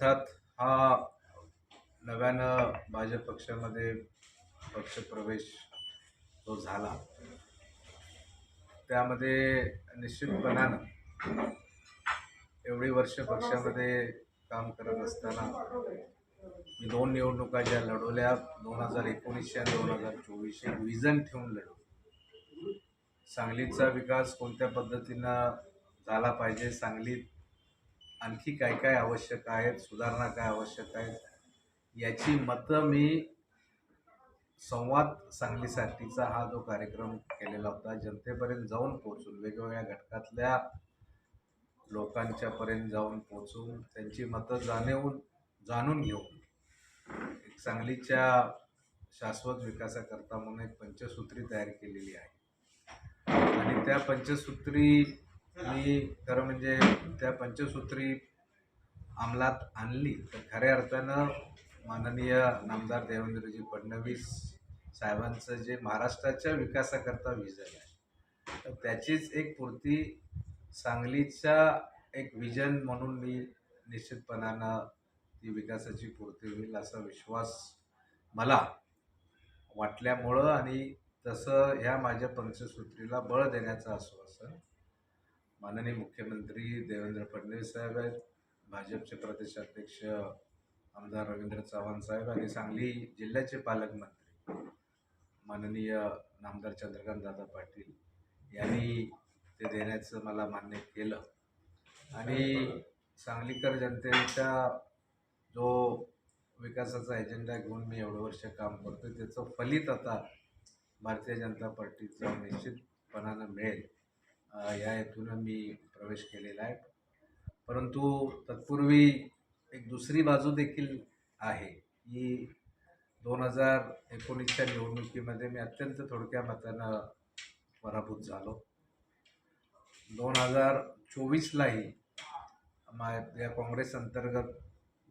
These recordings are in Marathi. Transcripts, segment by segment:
अर्थात हा नव्यानं भाजप पक्षामध्ये पक्षप्रवेश जो झाला त्यामध्ये निश्चितपणानं एवढी वर्ष पक्षामध्ये काम करत असताना मी दोन निवडणुका ज्या लढवल्या दोन हजार एकोणीसशे आणि दोन हजार चोवीसशे विजन ठेवून लढवली. सांगलीचा विकास कोणत्या पद्धतीनं झाला पाहिजे सांगलीत आणखी काय काय आवश्यक आहेत सुधारणा काय आवश्यक आहेत याची मतं मी संवाद सांगलीसाठीचा हा जो कार्यक्रम केलेला होता जनतेपर्यंत जाऊन पोहोचून वेगवेगळ्या घटकातल्या लोकांच्यापर्यंत जाऊन पोहोचून त्यांची मतं जाणवून जाणून घेऊन एक सांगलीच्या शाश्वत विकासाकरता म्हणून एक पंचसूत्री तयार केलेली आहे. आणि त्या पंचसूत्री मी खरं म्हणजे त्या पंचसूत्री अंमलात आणली. तर खऱ्या अर्थानं माननीय नामदार देवेंद्रजी फडणवीस साहेबांचं जे महाराष्ट्राच्या विकासाकरता विजन आहे तर त्याचीच एक पूर्ती सांगलीचा एक विजन म्हणून मी निश्चितपणानं ती विकासाची पूर्ती होईल असा विश्वास मला वाटल्यामुळं आणि तसं ह्या माझ्या पंचसूत्रीला बळ देण्याचं आश्वासन माननीय मुख्यमंत्री देवेंद्र फडणवीस साहेब आहेत भाजपचे प्रदेशाध्यक्ष आमदार रवींद्र चव्हाण साहेब आणि सांगली जिल्ह्याचे पालकमंत्री माननीय नामदार चंद्रकांत दादा पाटील यांनी ते देण्याचं मला मान्य केलं. आणि सांगलीकर जनतेचा जो विकासाचा एजेंडा घेऊन मी एवढं वर्ष काम करतो त्याचं फलित आता भारतीय जनता पार्टीचं निश्चितपणानं मिळेल. या हेतून मी प्रवेश केलेला आहे. परंतु तत्पूर्वी एक दुसरी बाजू देखील आहे. की दोन हजार एकोणीसच्या निवडणुकीमध्ये मी अत्यंत थोडक्या मतानं पराभूत झालो. दोन हजार चोवीसलाही मा या काँग्रेस अंतर्गत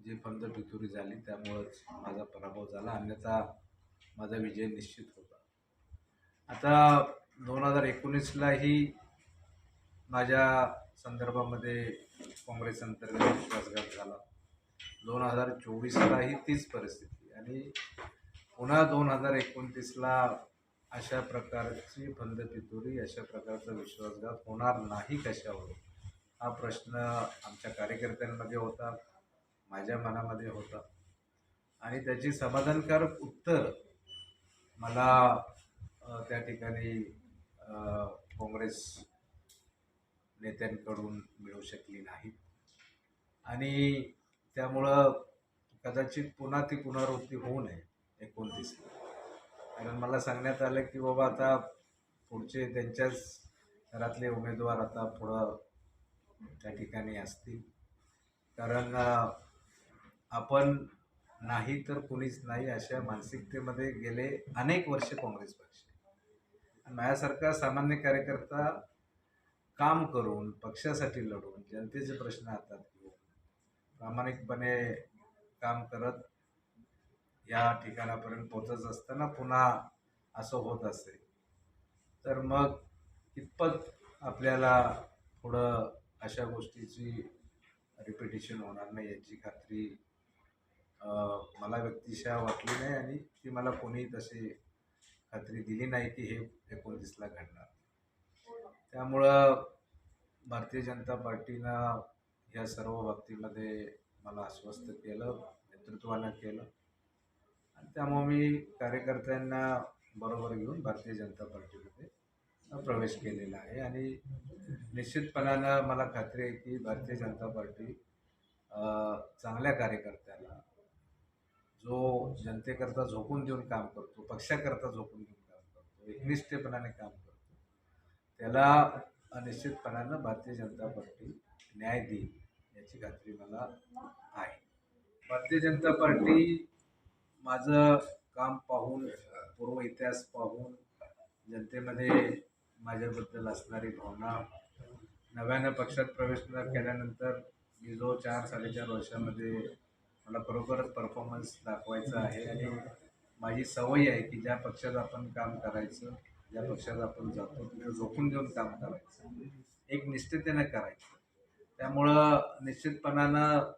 जी फंद पितुरी झाली त्यामुळंच माझा पराभव झाला. अन्यथा माझा विजय निश्चित होता. आता दोन हजार एकोणीसलाही माझ्या संदर्भामध्ये काँग्रेस अंतर्गत विश्वासघात झाला. दोन हजार चोवीसलाही तीच परिस्थिती आणि पुन्हा दोन हजार एकोणतीसला अशा प्रकारची बंद पितुरी अशा प्रकारचा विश्वासघात होणार नाही कशावर? हा प्रश्न आमच्या कार्यकर्त्यांमध्ये होता माझ्या मनामध्ये होता. आणि त्याची समाधानकारक उत्तर मला त्या ठिकाणी काँग्रेस नेत्यांकडून मिळू शकली नाही. आणि त्यामुळं कदाचित पुन्हा ती पुनरावृत्ती होऊ नये एकोणतीसला कारण मला सांगण्यात आलं की बाबा आता पुढचे त्यांच्याच घरातले उमेदवार आता पुढं त्या ठिकाणी असतील. कारण आपण नाही तर कुणीच नाही अशा मानसिकतेमध्ये गेले अनेक वर्ष काँग्रेस पक्ष माझ्यासारखा सामान्य कार्यकर्ता काम करून पक्षासाठी लढून जनतेचे प्रश्न हातात घेऊन प्रामाणिकपणे काम करत या ठिकाणापर्यंत पोचत असताना पुन्हा असं होत असेल तर मग कितपत आपल्याला पुढं अशा गोष्टीची रिपिटेशन होणार नाही याची खात्री मला व्यक्तिशः वाटली नाही आणि ती मला कोणी तशी खात्री दिली नाही की हे एकोणतीसला घडणार. त्यामुळं भारतीय जनता पार्टीनं या सर्व बाबतीमध्ये मला आश्वस्त केलं नेतृत्वानं केलं. आणि त्यामुळे मी कार्यकर्त्यांना बरोबर घेऊन भारतीय जनता पार्टीमध्ये प्रवेश केलेला आहे. आणि निश्चितपणानं मला खात्री आहे की भारतीय जनता पार्टी चांगल्या कार्यकर्त्याला जो जनतेकरता झोकून देऊन काम करतो पक्षाकरता झोकून देऊन काम करतो एकनिष्ठपणाने काम करतो त्याला निश्चितपणानं भारतीय जनता पार्टी न्याय देईल याची खात्री मला आहे. भारतीय जनता पार्टी माझं काम पाहून पूर्व इतिहास पाहून जनतेमध्ये माझ्याबद्दल असणारी भावना नव्यानं पक्षात प्रवेश न केल्यानंतर मी जो चार साडेचार वर्षामध्ये मला बरोबरच परफॉर्मन्स दाखवायचा आहे आणि माझी सवय आहे की ज्या पक्षात आपण काम करायचं ज्या पक्षाला आपण जातो. म्हणजे तिथं झोकून देऊन काम करायचं. एक निश्चिततेनं करायचं. त्यामुळं निश्चितपणानं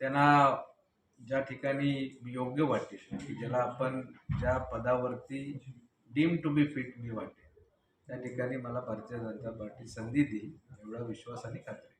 त्यांना ज्या ठिकाणी योग्य वाटेल की ज्याला आपण ज्या पदावरती डीम टू बी फिट मी वाटेल त्या ठिकाणी मला भारतीय जनता पार्टी संधी देईल एवढा विश्वास आणि खात्री.